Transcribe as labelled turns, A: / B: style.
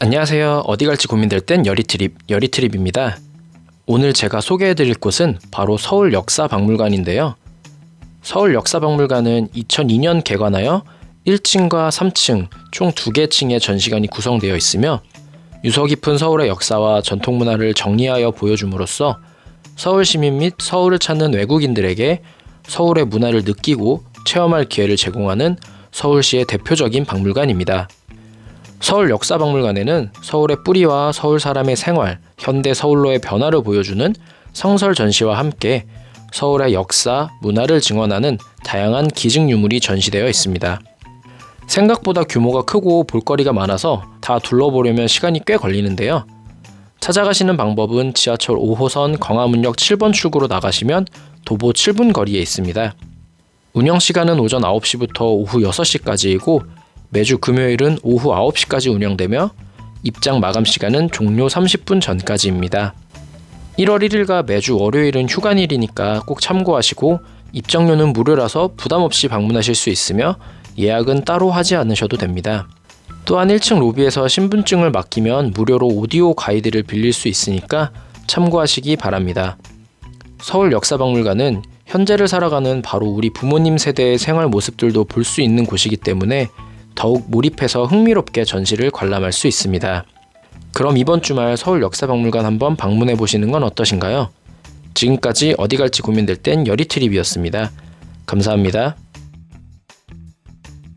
A: 안녕하세요. 어디 갈지 고민될 땐 여리트립, 여리트립입니다. 오늘 제가 소개해드릴 곳은 바로 서울 역사박물관인데요. 서울 역사박물관은 2002년 개관하여 1층과 3층 총두개 층의 전시관이 구성되어 있으며 유서 깊은 서울의 역사와 전통 문화를 정리하여 보여줌으로써 서울 시민 및 서울을 찾는 외국인들에게 서울의 문화를 느끼고 체험할 기회를 제공하는 서울시의 대표적인 박물관입니다. 서울 역사박물관에는 서울의 뿌리와 서울 사람의 생활, 현대 서울로의 변화를 보여주는 성설 전시와 함께 서울의 역사, 문화를 증언하는 다양한 기증 유물이 전시되어 있습니다. 생각보다 규모가 크고 볼거리가 많아서 다 둘러보려면 시간이 꽤 걸리는데요. 찾아가시는 방법은 지하철 5호선 광화문역 7번 출구로 나가시면 도보 7분 거리에 있습니다. 운영 시간은 오전 9시부터 오후 6시까지이고 매주 금요일은 오후 9시까지 운영되며 입장 마감 시간은 종료 30분 전까지입니다. 1월 1일과 매주 월요일은 휴관일이니까 꼭 참고하시고 입장료는 무료라서 부담 없이 방문하실 수 있으며 예약은 따로 하지 않으셔도 됩니다. 또한 1층 로비에서 신분증을 맡기면 무료로 오디오 가이드를 빌릴 수 있으니까 참고하시기 바랍니다. 서울 역사박물관은 현재를 살아가는 바로 우리 부모님 세대의 생활 모습들도 볼 수 있는 곳이기 때문에 더욱 몰입해서 흥미롭게 전시를 관람할 수 있습니다. 그럼 이번 주말 서울 역사박물관 한번 방문해 보시는 건 어떠신가요? 지금까지 어디 갈지 고민될 땐 여리트립이었습니다. 감사합니다.